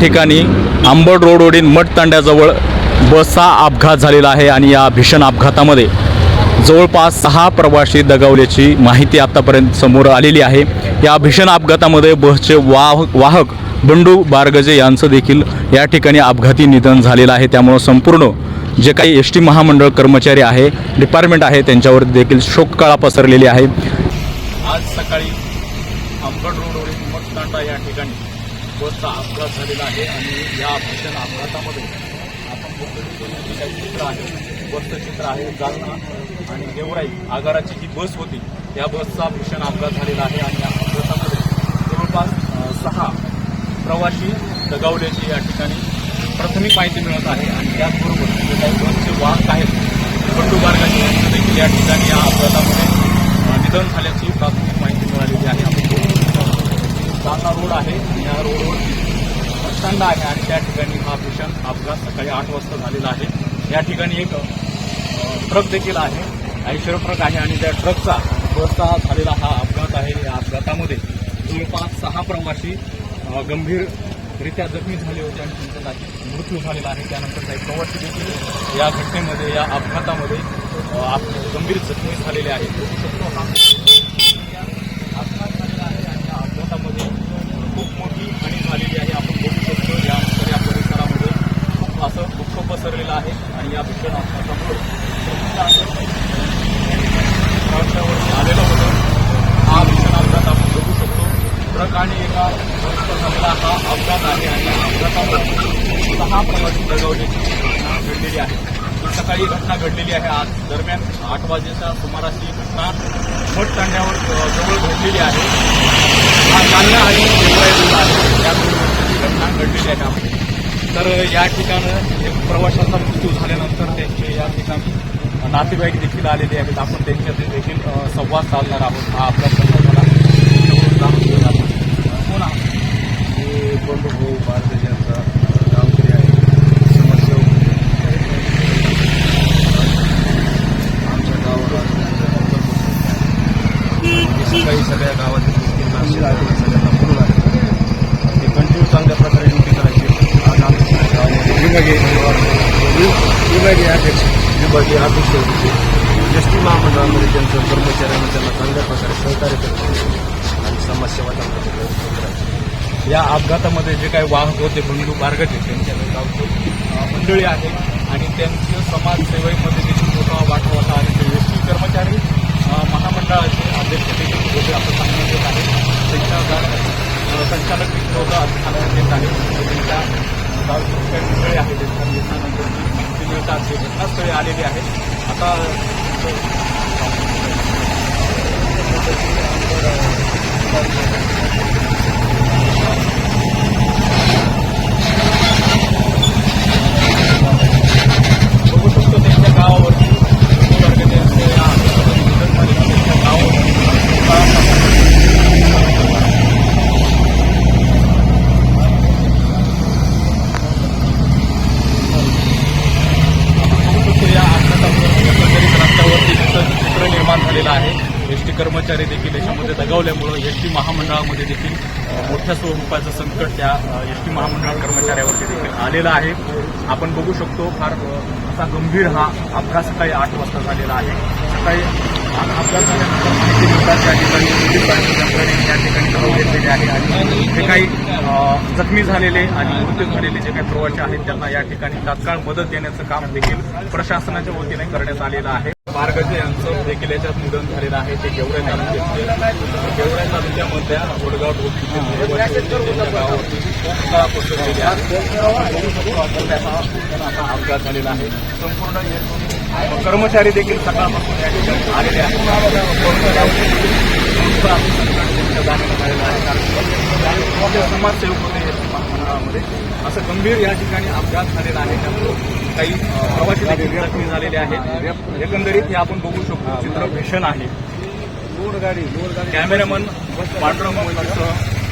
ठिकाणी आंबड रोडवरील मठ तांड्याजवळ बसचा अपघात झालेला आहे आणि या भीषण अपघातामध्ये जवळपास सहा प्रवासी दगावल्याची माहिती आतापर्यंत समोर आलेली आहे. या भीषण अपघातामध्ये बसचे वाह वाहक बंडू बारगजे यांचं देखील या ठिकाणी अपघाती निधन झालेलं आहे. त्यामुळं संपूर्ण जे काही एस टी महामंडळ कर्मचारी आहे डिपार्टमेंट आहे त्यांच्यावर देखील शोककळा पसरलेली आहे. आज सकाळी आंबड रोडवरील मठतांडा या ठिकाणी बसचा अपघात झालेला आहे आणि या भीषण अपघातामध्ये आपण बघतो काही चित्र आहे बसचं चित्र आहे जालना आणि गेवराई आगाराची जी बस होती या बसचा भीषण अपघात झालेला आहे आणि या अपघातामध्ये जवळपास सहा प्रवासी दगावल्याची या ठिकाणी प्राथमिक माहिती मिळत आहे आणि त्याचबरोबर जे काही बसचे वाहक आहेत बंडू बारगाचे देखील या ठिकाणी या अपघातामध्ये निधन झाल्याची प्राथमिक माहिती मिळालेली आहे. जालना रोड आहे. या रोडवर प्रचंड आहे आणि त्या ठिकाणी हा भीषण अपघात सकाळी आठ वाजता झालेला आहे. या ठिकाणी एक ट्रक देखील आहे. ऐश्वर ट्रक आहे आणि त्या ट्रकचा बसचा झालेला हा अपघात आहे. या अपघातामध्ये जवळपास सहा प्रवासी गंभीररित्या जखमी झाले होते आणि त्यांचा मृत्यू झालेला आहे. त्यानंतर काही प्रवासी देखील या घटनेमध्ये या अपघातामध्ये आप- गंभीर जखमी झालेले आहेत बघू शकतो हा अपघात झालेला आहे आणि या अपघातामध्ये खूप मोठी हानी झालेली आहे आपण बघू शकतो यानंतर या परिसरामध्ये खूप असं दुःख आहे आणि या भीषण अपघातामुळे आलेलं होतं. हा भीषण अपघात आपण बघू शकतो. ट्रक आणि एका झालेला हा अपघात आहे आणि या अपघातामध्ये सहा प्रवासी दगावण्याची घटना घडलेली आहे. सकाळी घटना घडलेली आहे आज. दरम्यान आठ वाजेच्या सुमारास ही घटना मठ तांड्यावर जवळ घडलेली आहे. हा जालना आणि गेवराई आहे. त्यामुळे घटना घडलेली आहे. आपली तर या ठिकाणं एक प्रवाशाचा मृत्यू झाल्यानंतर त्यांचे या ठिकाणी नातेवाईक देखील आलेले आहेत. आपण त्यांच्याशी देखील संवाद साधणार आहोत. हा आपला संदर्भाला जाणून घेऊन आपण कोण आहात? मी बंडू भारत यांचा गावकरी आहे. आमच्या गावाला सगळ्या गावातील विभागीय विभागीय अध्यक्ष. विभागीय अध्यक्ष होते. एस टी महामंडळामध्ये त्यांचं कर्मचाऱ्यांना त्यांना चांगल्या प्रकारे सहकार्य करतो आणि समाजसेवा करण्याचा या अपघातामध्ये जे काही वाहक होते बंडू बारगटे त्यांच्या गावचे अ, मंडळी आहे. आणि त्यांचं समाजसेवेमध्ये देखील मोठा वाटा होता. आणि ते एस टी कर्मचारी महामंडळाचे अध्यक्ष देखील होते. असं सांगण्यात येत आहे. त्यांच्या संचालक देखील होतं असं सांगण्यात येत आहे. त्यांच्या गावची जी काही चारशे आहे त्यांच्या निधनानंतर आलेली आहेत आता कर्मचारी देखील याच्यामध्ये दगावल्यामुळं एस टी महामंडळामध्ये देखील मोठ्या स्वरूपाचं संकट त्या एस टी महामंडळ कर्मचाऱ्यावरती देखील आलेलं आहे. आपण बघू शकतो फार असा गंभीर हा अपघात सकाळी आठ वाजता झालेला आहे. सकाळी हा अपघात माहिती मिळतात. त्या ठिकाणी पोलीस बाळाचं यंत्रणेने या ठिकाणी धाव घेतलेले आहे आणि जे काही जखमी झालेले आणि मृत्यू झालेले जे काही प्रवासी आहेत त्यांना या ठिकाणी तात्काळ मदत देण्याचं काम देखील प्रशासनाच्या वतीने करण्यात आलेलं आहे. मार्गजे यांचं देखील याच्यात निधन झालेलं आहे. ते गेवरे तालुक्याचे गेवरे तालुक्यामधल्या वडगाव गावावरती अपघात झालेला आहे. संपूर्ण येथून कर्मचारी देखील सकाळपासून या ठिकाणी आलेले आहेत. असं समाजसेवक होते मंडळामध्ये असं गंभीर या ठिकाणी अपघात झालेला आहे. त्यामुळे काही प्रवासी देखील जखमी झालेले आहेत. एकंदरीत हे आपण बघू शकतो चित्र भीषण आहे. कॅमेरामन पांडुरंग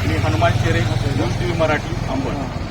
मी हनुमान शेरे न्यूज टीव्ही मराठी अंबड.